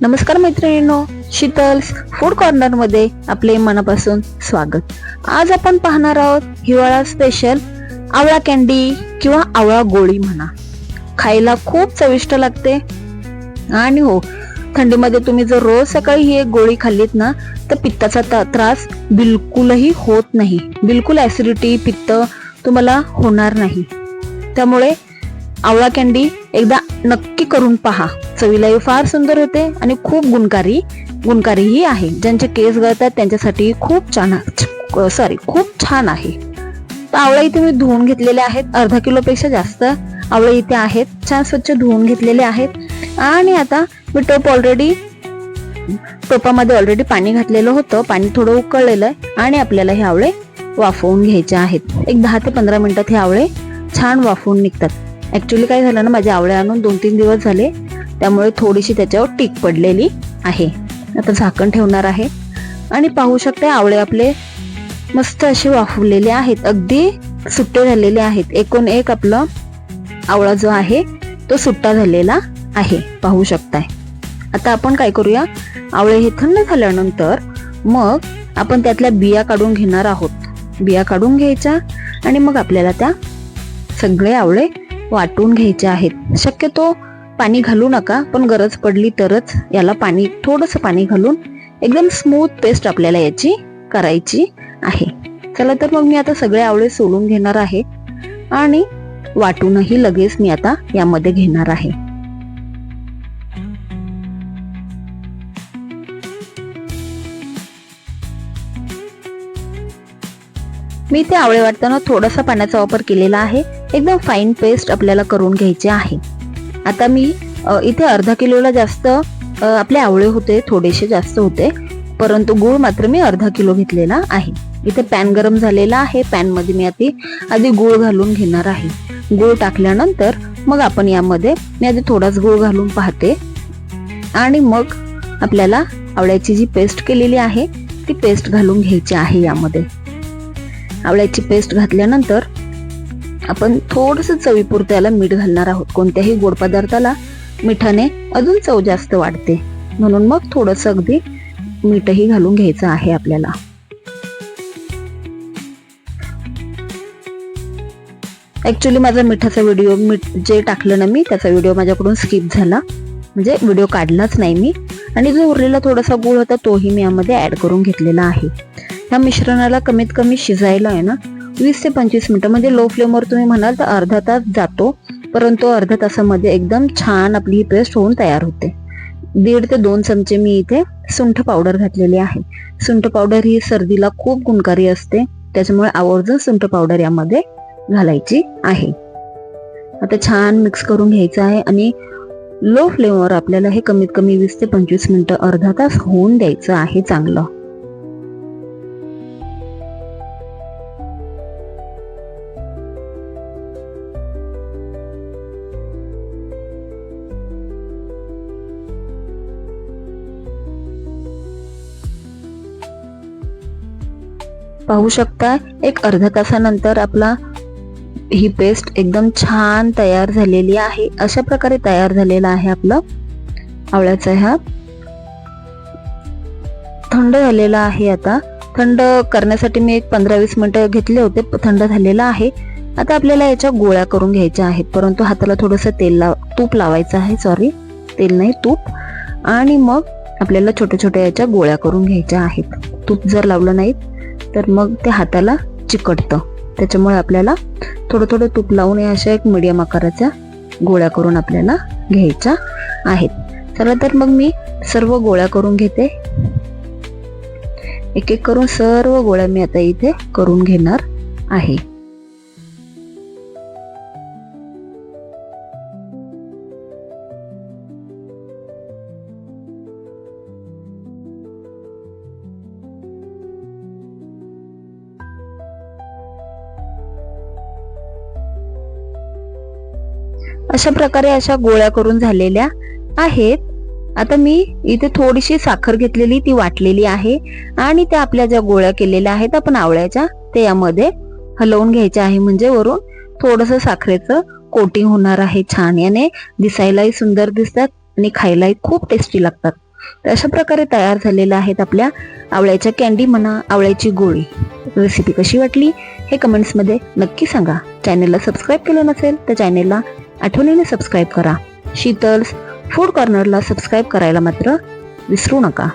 नमस्कार मैत्रिणींनो शीतल्स फूड कॉर्नरमध्ये आपले मनापासून स्वागत. आज आपण पाहणार आहोत हिवाळा स्पेशल आवळा कॅन्डी किंवा आवळा गोळी म्हणा. खायला खूप चविष्ट लागते. आणि हो थंडीमध्ये तुम्ही जर रोज सकाळी ही एक गोळी खाल्लीत ना तर पित्ताचा त्रास बिलकुलही होत नाही. बिलकुल ऍसिडिटी पित्त तुम्हाला होणार नाही. त्यामुळे आवळा कॅन्डी एकदा नक्की करून पहा. चवीलाही फार सुंदर होते आणि खूप गुणकारी गुणकारीही आहे. ज्यांचे केस गळतात त्यांच्यासाठी खूप छान सॉरी खूप छान आहे. तर आवळ्या इथे मी धुवून घेतलेले आहेत. अर्धा किलोपेक्षा जास्त आवळे इथे आहेत. छान स्वच्छ धुवून घेतलेले आहेत. आणि आता मी टोप ऑलरेडी टोपामध्ये ऑलरेडी पाणी घातलेलं होतं. पाणी थोडं उकळलेलं आहे. आणि आपल्याला हे आवळे वाफवून घ्यायचे आहेत. एक दहा ते पंधरा मिनिटात हे आवळे छान वाफवून निघतात. ऍक्च्युली काय झालं ना माझे आवळे आणून दोन तीन दिवस झाले. त्यामुळे थोडीशी त्याच्यावर टीक पडलेली आहे. आता झाकण ठेवणार आहे. आणि पाहू शकते आवळे आपले मस्त असे वाफवलेले आहेत. अगदी सुट्टे झालेले आहेत. एकूण एक आपलं आवळा जो आहे तो सुट्टा झालेला आहे. पाहू शकताय. आता आपण काय करूया? आवळे हे थंड झाल्यानंतर मग आपण त्यातल्या बिया काढून घेणार आहोत. बिया काढून घ्यायच्या आणि मग आपल्याला त्या सगळे आवळे वाटून घ्यायचे आहेत. शक्यतो पाणी घालू नका पण गरज पडली तरच याला पाणी थोडस पाणी घालून एकदम स्मूथ पेस्ट आपल्याला याची करायची आहे. चला तर मग मी आता सगळे आवळे सोलून घेणार आहे आणि वाटूनही लगेच मी आता यामध्ये घेणार आहे. मी ते आवळे वाटताना थोडासा पाण्याचा वापर केलेला आहे. एकदम फाईन पेस्ट आपल्याला करून घ्यायचे आहे. आता मी इथे अर्धा किलोला जास्त आपले आवळे होते थोडेसे जास्त होते परंतु गूळ मात्र मी अर्धा किलो घेतलेला आहे. इथे पॅन गरम झालेला आहे पॅनमध्ये मी आधी आधी गूळ घालून घेणार आहे. गूळ टाकल्यानंतर मग आपण यामध्ये मी आधी थोडाच गूळ घालून पाहते. आणि मग आपल्याला आवळ्याची जी पेस्ट केलेली आहे ती पेस्ट घालून घ्यायची आहे यामध्ये. आवळ्याची पेस्ट घातल्यानंतर आपण थोडस चवीपुरतं याला मीठ घालणार आहोत. कोणत्याही गोड पदार्थाला मिठाने अजून चव जास्त वाढते. म्हणून मग थोडस अगदी मीठही घालून घ्यायचं आहे आपल्याला. ऍक्च्युली माझा मिठाचा व्हिडिओ मीठ जे टाकलं ना मी त्याचा व्हिडिओ माझ्याकडून स्किप झाला. म्हणजे व्हिडिओ काढलाच नाही मी. आणि जो उरलेला थोडासा गुळ होता तोही मी यामध्ये ऍड करून घेतलेला आहे. ह्या मिश्रणाला कमीत कमी शिजायला आहे ना वीस ते पंचवीस मिनटं. म्हणजे लो फ्लेमवर तुम्ही म्हणाल तर अर्धा तास जातो. परंतु अर्ध्या तासामध्ये एकदम छान आपली ही पेस्ट होऊन तयार होते. दीड ते दोन चमचे मी इथे सुंठ पावडर घातलेली आहे. सुंठ पावडर ही सर्दीला खूप गुणकारी असते. त्याच्यामुळे आवर्जून सुंठ पावडर यामध्ये घालायची आहे. आता छान मिक्स करून घ्यायचं आहे आणि लो फ्लेमवर आपल्याला हे कमीत कमी वीस ते पंचवीस मिनटं अर्धा तास होऊन द्यायचं आहे चांगलं. पाहू शकता एक अर्ध्या तासानंतर आपला ही पेस्ट एकदम छान तयार झालेली आहे. अशा प्रकारे तयार झालेला आहे आपलं आवळ्याचा ह्या. थंड झालेला आहे आता. थंड करण्यासाठी मी एक पंधरा वीस मिनिटं घेतले होते थंड झालेला आहे. आता आपल्याला याच्या गोळ्या करून घ्यायच्या आहेत परंतु हाताला थोडंसं तेल लाव तूप लावायचं आहे सॉरी तेल नाही तूप. आणि मग आपल्याला छोट्या छोट्या याच्या गोळ्या करून घ्यायच्या आहेत. तूप जर लावलं नाहीत तर मग ते हाताला चिकटतं. त्याच्यामुळे आपल्याला थोडं थोडं तूप लावून या अशा एक मीडियम आकाराच्या गोळ्या करून आपल्याला घ्यायच्या आहेत. चला तर मग मी सर्व गोळ्या करून घेते. एक एक करून सर्व गोळ्या मी आता इथे करून घेणार आहे. अशा प्रकारे अशा गोळ्या करून झालेल्या आहेत. आता मी इथे थोडीशी साखर घेतलेली ती वाटलेली आहे. आणि त्या आपल्या ज्या गोळ्या केलेल्या आहेत आपण आवळ्याच्या ते यामध्ये हलवून घ्यायच्या आहे. म्हणजे वरून थोडस साखरेचं कोटिंग होणार आहे छान. याने दिसायलाही सुंदर दिसतात आणि खायलाही खूप टेस्टी लागतात. तर अशा प्रकारे तयार झालेल्या आहेत आपल्या आवळ्याच्या कॅन्डी म्हणा आवळ्याची गोळी. रेसिपी कशी वाटली? हे कमेंट्समध्ये नक्की सांगा. चॅनेलला सबस्क्राईब केलं नसेल तर चॅनेलला आठवणीने सबस्क्राईब करा. शीतल्स फूड कॉर्नरला सबस्क्राईब करायला मात्र विसरू नका.